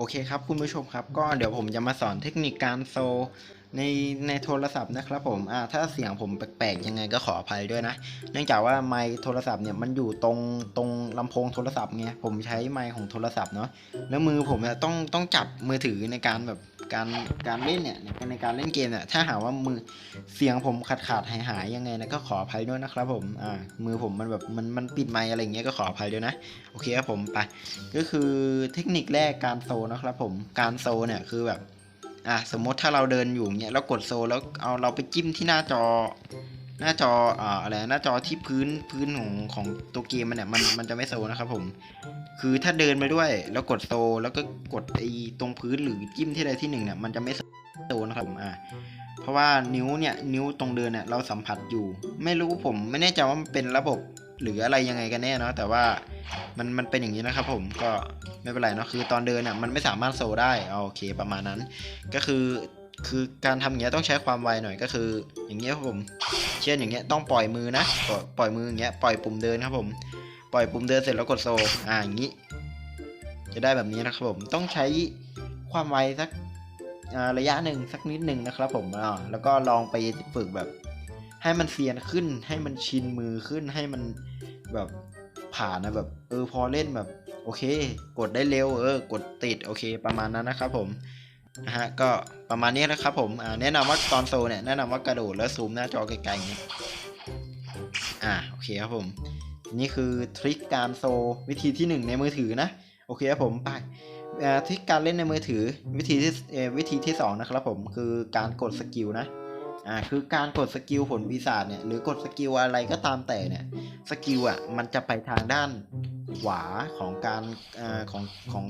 โอเคครับคุณผู้ชมครับ ก็เดี๋ยวผมจะมาสอนเทคนิคการโซ ในในโทรศัพท์นะครับผมอ่าถ้าเสียงผมแปลกๆยังไงก็ขออภัยด้วยนะ เนื่องจากว่าไมค์โทรศัพท์เนี่ยมันอยู่ตรงตรงลำโพงโทรศัพท์ไงผมใช้ไมค์ของโทรศัพท์เนาะแล้วมือผมเนี่ยต้องต้องจับมือถือในการแบบการการเล่นเนี่ยในการเล่นเกมเนี่ยถ้าหาว่ามือเสียงผมขาดขาดหายหายยังไงนะก็ขออภัยด้วยนะครับผมอ่ามือผมมันแบบมันมันปิดไมค์อะไรเงี้ยก็ขออภัยด้วยนะโอเคครับผมไปก็คือเทคนิคแรกการโซนะครับผมการโซเนี่ยคือแบบ อะสมมติถ้าเราเดินอยู่เนี่ยแล้วกดโซลแล้วเอาเราไปจิ้มที่หน้าจอ หน้าจออ่าอะไรหน้าจอที่พื้นพื้นของของตัวเกมมันเนี่ยมันมันจะไม่โซลนะครับผม คือถ้าเดินไปด้วยแล้วกดโซลแล้วก็กดไอ้ตรงพื้นหรือจิ้มที่ใดที่หนึ่งเนี่ยมันจะไม่โซลนะครับผมอ่าเพราะว่านิ้วเนี่ยนิ้วตรงเดินเนี่ยเราสัมผัสอยู่ ไม่รู้ผมไม่แน่ใจว่ามันเป็นระบบ หรืออะไรยังไงกันแน่เนาะแต่ว่ามันมันเป็นอย่างนี้นะครับผมก็ไม่เป็นไรเนาะคือตอนเดินอะมันไม่สามารถโซได้เอาโอเคประมาณนั้น ก็คือคือการทำอย่างเงี้ยต้องใช้ความไวหน่อยก็คือ อย่างเงี้ยครับผม เช่นอย่างเงี้ยต้องปล่อยมือนะปล่อยปล่อยมืออย่างเงี้ยปล่อยปุ่มเดินครับผม ปล่อยปุ่มเดินเสร็จแล้วกดโซอ่าอย่างงี้ จะได้แบบนี้นะครับผมต้องใช้ความไวสักระยะหนึ่งสักนิดหนึ่งนะครับผมอ่าแล้วก็ลองไปฝึกแบบ ให้มันเซียนขึ้น ให้มันชินมือขึ้น ให้มันแบบผ่านนะแบบ เออพอเล่นแบบ โอเค กดได้เร็วเออ กดติดโอเค ประมาณนั้นนะครับผมนะฮะก็ประมาณนี้นะครับผมอ่าแนะนำว่าตอนโซลเนี่ยแนะนำว่ากระโดดแล้วซูมหน้าจอไกลๆอย่างนี้อ่าโอเคครับผม นี่คือทริคการโซวิธีที่หนึ่งในมือถือนะ โอเคครับผมไปทริคการเล่นในมือถือวิธีที่วิธีที่สองนะครับผมคือการกดสกิลนะ อ่าคือการกดสกิลผลปีศาจเนี่ยหรือกดสกิลอะไรก็ตามแต่เนี่ยสกิลอะมันจะไปทางด้านขวาของการอ่าของของ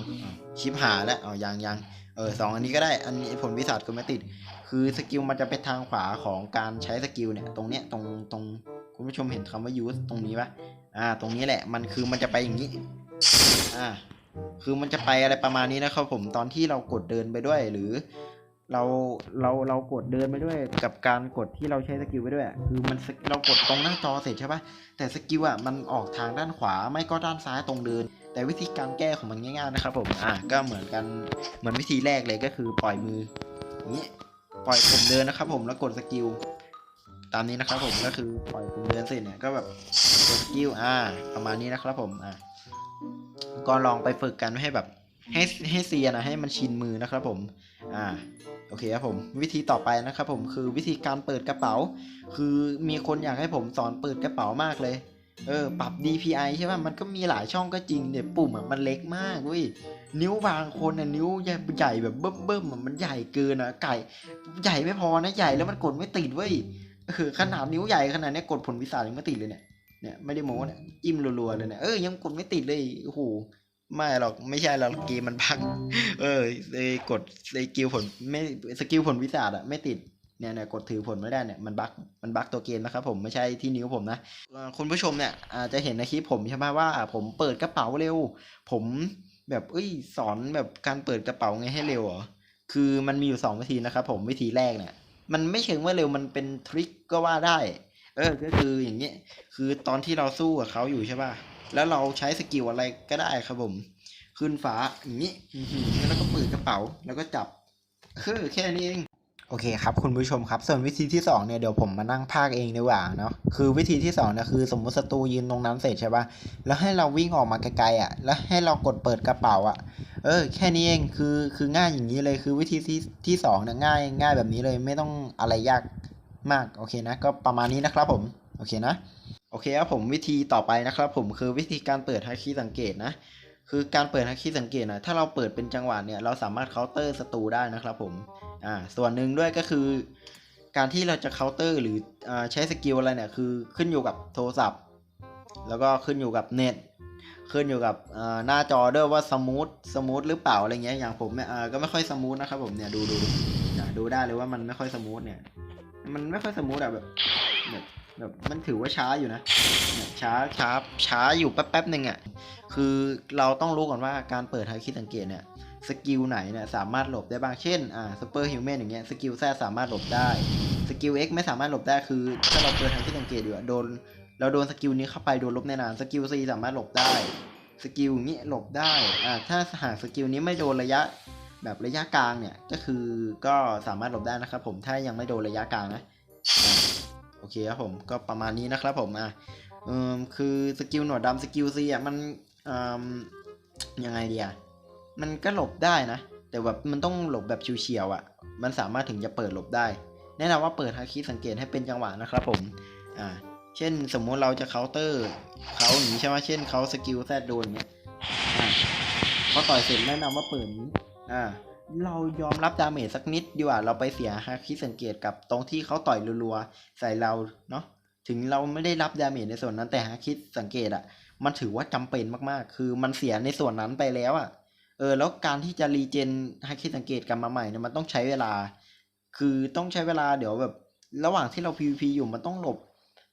ชิปหาแล้วอ๋อยังยังเออสองอันนี้ก็ได้อันนี้ผลปีศาจก็ไม่ติด คือสกิลมันจะไปทางขวาของการใช้สกิลเนี่ยตรงเนี้ยตรงตรงคุณผู้ชมเห็นคำว่า use ตรงนี้ปะอ่า ตรงนี้แหละมันคือมันจะไปอย่างนี้อ่าคือมันจะไปอะไรประมาณนี้นะครับผมตอนที่เรากดเดินไปด้วยหรือ เราเราเรากดเดินไปด้วยกับการกดที่เราใช้สกิลไปด้วยคือมันสกเรากดตรงหน้าจอเสร็จใช่ปะแต่สกิลอะมันออกทางด้านขวาไม่ก็ด้านซ้ายตรงเดิน แต่วิธีการแก้ของมันง่ายๆนะครับผมอ่าก็เหมือนกันเหมือนวิธีแรกเลยก็คือปล่อยมือนี้ปล่อยผมเดินนะครับ ผมแล้วกดสกิลตามนี้นะครับผมก็คือปล่อยผมเดินเสร็จเนี่ยก็แบบกดสกิลอ่าประมาณนี้นะครับผมอ่าก็ลองไปฝึกกันให้แบบให้ให้เซียนนะให้มันชินมือนะครับผม อ่า โอเคครับผมวิธีต่อไปนะครับผมคือวิธีการเปิดกระเป๋า คือมีคนอยากให้ผมสอนเปิดกระเป๋ามากเลยเออปรับ DPI ใช่ป่ะมันก็มีหลายช่องก็จริงเนี่ยปุ่มอะมันเล็กมากเว้ยนิ้วบางคนน่ะนิ้วใหญ่ใหญ่แบบเบิ่มเบิ่มๆอะมันใหญ่เกินอะไก่ใหญ่ไม่พอนะใหญ่แล้วมันกดไม่ติดเว้ยเออขนาดนิ้วใหญ่ขนาดนี้กดผลวิสายังไม่ติดเลยเนี่ยเนี่ยไม่ได้โม้เนี่ยจิ้มรัวๆเลยเนี่ยเออยังกดไม่ติดเลยโอ้โห ไม่หรอกไม่ใช่หรอกเกมมันพัง เออเลยกดสกิลผลไม่สกิลผลวิสาอะไม่ติดเนี่ยเนี่ยกดถือผลไม่ได้เนี่ยมันบั๊กมันบั๊กตัวเกมนะครับผมไม่ใช่ที่นิ้วผมนะคุณผู้ชมเนี่ยอาจจะเห็นในคลิปผมใช่ไหมว่าผมเปิดกระเป๋าเร็ว ผมแบบเอ้ยสอนแบบการเปิดกระเป๋าไงให้เร็วเหรอคือมันมีอยู่สองวิธีนะครับผมวิธีแรกเนี่ยมันไม่เชิงว่าเร็วมันเป็นทริคก็ว่าได้ เออก็คืออย่างเงี้ยคือตอนที่เราสู้กับเขาอยู่ใช่ป่ะ แล้วเราใช้สกิลอะไรก็ได้ครับผม ขึ้นฟ้าอย่างนี้อื้อหือแล้วก็เปิดกระเป๋าแล้วก็จับคือแค่นี้เองโอเคครับคุณผู้ชมครับส่วนวิธีที่2เนี่ยเดี๋ยวผมมานั่งพากย์เองดีกว่าเนาะคือวิธีที่2เนี่ยคือสมมติศัตรูยืนตรงนั้นเสร็จใช่ปะแล้วให้เราวิ่งออกมาไกลๆอะ แล้วให้เรากดเปิดกระเป๋าอะ เออ แค่นี้เองคือคือง่ายอย่างนี้เลยคือวิธีที่ที่สองเนี่ยง่ายง่ายแบบนี้เลยไม่ต้องอะไรยากมากโอเคนะ ก็ประมาณนี้นะครับผม โอเคนะ โอเคครับผมวิธีต่อไปนะครับ ผมคือวิธีการเปิดฮักคีสังเกตนะ คือการเปิดฮักคีสังเกตนะถ้าเราเปิดเป็นจังหวะเนี่ยเราสามารถเคาน์เตอร์ศัตรูได้นะครับผมอ่าส่วนหนึ่งด้วยก็คือ การที่เราจะเคาน์เตอร์หรืออาใช้สกิลอะไรเนี่ยคือขึ้นอยู่กับโทรศัพท์ แล้วก็ขึ้นอยู่กับเน็ตขึ้นอยู่กับอ่าหน้าจอด้วยว่าสมูทสมูทหรือเปล่าอะไรเงี้ยอย่างผมเนี่ยอ่าก็ไม่ค่อยสมูทนะครับผมเนี่ยดูดูดูอ่าดูได้เลยว่ามันไม่ค่อยสมูทเนี่ย มันไม่ค่อยสมูทอะแบบแบบ แบบมันถือว่าช้าอยู่นะช้าช้าช้าอยู่แป๊บแป๊บหนึ่งอะคือเราต้องรู้ก่อนว่าการเปิดไฮคิดสังเกตเนี่ยสกิลไหนเนี่ยสามารถหลบได้บ้างเช่นอ่าซูเปอร์ฮิวแมนอย่างเงี้ยสกิลแซสามารถหลบได้สกิล X ไม่สามารถหลบได้คือถ้าเราเปิดทางที่สังเกตอยู่โดนเราโดนสกิลนี้เข้าไปโดนลบแน่นอนสกิล C สามารถหลบได้สกิลนี้หลบได้อ่าถ้าหากสกิลนี้ไม่โดนระยะแบบระยะกลางเนี่ยก็คือก็สามารถหลบได้นะครับผมถ้ายังไม่โดนระยะกลางนะ โอเคครับผมก็ประมาณนี้นะครับผมอะเออคือสกิลหนวดดำสกิลซีอะมันอืมยังไงดีอะมันก็หลบได้นะ แต่แบบมันต้องหลบแบบชิวๆอะ มันสามารถถึงจะเปิดหลบได้ แนะนำว่าเปิดฮาคิสังเกตให้เป็นจังหวะนะครับผมอ่าเช่นสมมุติเราจะเคาน์เตอร์เขาอย่างนี้ใช่ไหมเช่นเขาสกิลแซดโดนเนี้ยอ่าพอต่อยเสร็จแนะนำว่าเปิดนี้อ่า เรายอมรับดาเมจสักนิดดีกว่า เราไปเสียฮาคิสังเกตกับตรงที่เขาต่อยรัวๆใส่เราเนาะถึงเราไม่ได้รับดาเมจในส่วนนั้นแต่ฮาคิสังเกตอะ่ะมันถือว่าจำเป็นมากๆ คือมันเสียในส่วนนั้นไปแล้วอะเออแล้วการที่จะรีเจนฮาคิสังเกตกลับมาใหม่เนี่ยมันต้องใช้เวลา คือต้องใช้เวลาเดี๋ยวแบบ ระหว่างที่เรา PVP อยู่มันต้องหลบ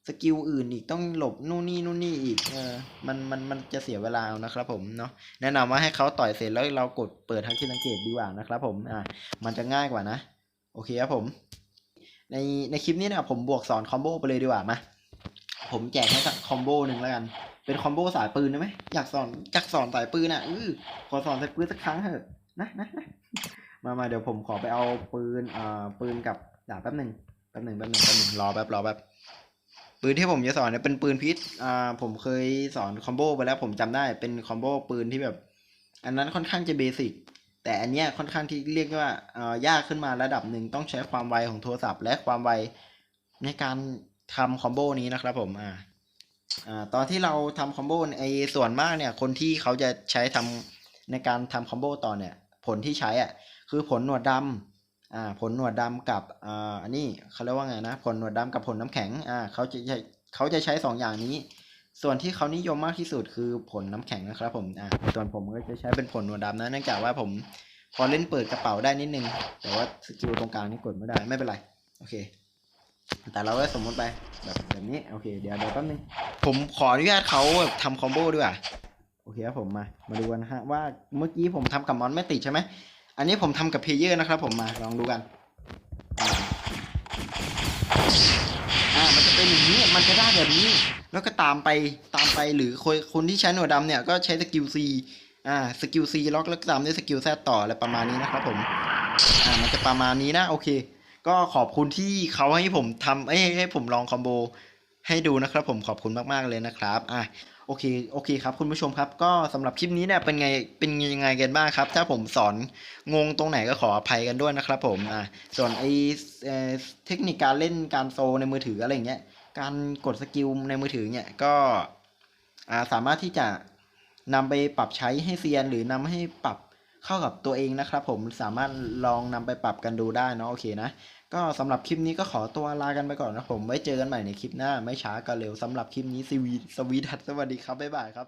สกิลอื่นอีกต้องหลบนู่นนี่นู่นนี่อีกเออมันมันมันจะเสียเวลาเอานะครับผมเนาะแนะนำว่าให้เขาต่อยเสร็จแล้วเรากดเปิดฮาคิสังเกตดีกว่านะครับผมอ่ามันจะง่ายกว่านะ โอเคครับผม ในในคลิปนี้เนี่ยผมบวกสอนคอมโบไปเลยดีกว่ามาผมแจกให้สักคอมโบหนึ่งแล้วกัน เป็นคอมโบสายปืนได้ไหมอยากสอนอยากสอนสายปืนอะอือขอสอนสายปืนสักครั้งเถอะนะนะนะมามาเดี๋ยวผมขอไปเอาปืนอ่าปืนกับดาบแป๊บหนึ่งแป๊บหนึ่งแป๊บหนึ่งแป๊บหนึ่งรอแป๊บรอแป๊บ ปืนที่ผมจะสอนเนี่ยเป็นปืนพิษอ่าผมเคยสอนคอมโบไปแล้วผมจำได้เป็นคอมโบปืนที่แบบ อันนั้นค่อนข้างจะเบสิกแต่อันเนี้ยค่อนข้างที่เรียกว่าอ่อยากขึ้นมาระดับหนึ่งต้องใช้ความไวของโทรศัพท์ และความไวในการทำคอมโบนี้นะครับผมอ่าอ่าตอนที่เราทำคอมโบไอส่วนมากเนี่ย คนที่เขาจะใช้ทำในการทำคอมโบต่อเนี่ย ผลที่ใช้อะคือผลหนวดดำ อ่าผลหนวดดำกับอ่าอันนี้เขาเรียกว่าไงนะ ผลหนวดดำกับผลน้ำแข็งอ่าเขาจะใช้เขาจะใช้สองอย่างนี้ ส่วนที่เขานิยมมากที่สุดคือผลน้ำแข็งนะครับผมอ่าส่วนผมก็จะใช้เป็นผลหนวดดำนะเนื่องจากว่าผมพอเล่นเปิดกระเป๋าได้นิดนึง แต่ว่าสกิลตรงกลางนี่กดไม่ได้ไม่เป็นไรโอเค แต่เราก็สมมติไปแบบแบบนี้โอเค เดี๋ยวเดี๋ยวแป๊บนึงผมขออนุญาตเขาแบบทำคอมโบด้วยอะโอเคครับผมมามาดูกันนะฮะว่าเมื่อกี้ผมทำกับมอนไม่ติดใช่ไหม อันนี้ผมทำกับเพลเยอร์นะครับ ผมมาลองดูกันอ่ามันจะเป็นอย่างนี้มันจะได้แบบนี้ แล้วก็ตามไปตามไปหรือคนคนที่ใช้หนวดดำเนี่ยก็ใช้สกิล C อ่าสกิล C ล็อกแล้วตามด้วยสกิล Z ต่ออะไรประมาณนี้นะครับผมอ่ามันจะประมาณนี้นะโอเค ก็ขอบคุณที่เขาให้ผมทำเอ้ให้ผมลองคอมโบให้ดูนะครับผมขอบคุณมากๆเลยนะครับอะ โอเคโอเคครับคุณผู้ชมครับ ก็สำหรับคลิปนี้เนี่ยเป็นไงเป็นยังไงกันบ้างครับ ถ้าผมสอนงงตรงไหนก็ขออภัยกันด้วยนะครับผมอ่าส่วนไอเอ่อเทคนิคการเล่นการโซในมือถืออะไรเงี้ยการกดสกิลในมือถือเนี่ยก็อ่าสามารถที่จะนำไปปรับใช้ให้เซียน หรือนำให้ปรับ เข้ากับตัวเองนะครับผมสามารถลองนำไปปรับกันดูได้เนาะโอเคนะ ก็สำหรับคลิปนี้ก็ขอตัวลากันไปก่อนนะผมไว้เจอกันใหม่ในคลิปหน้าไม่ช้าก็เร็วสำหรับคลิปนี้สวีสวีดัสสวัสดีครับบ๊ายบายครับ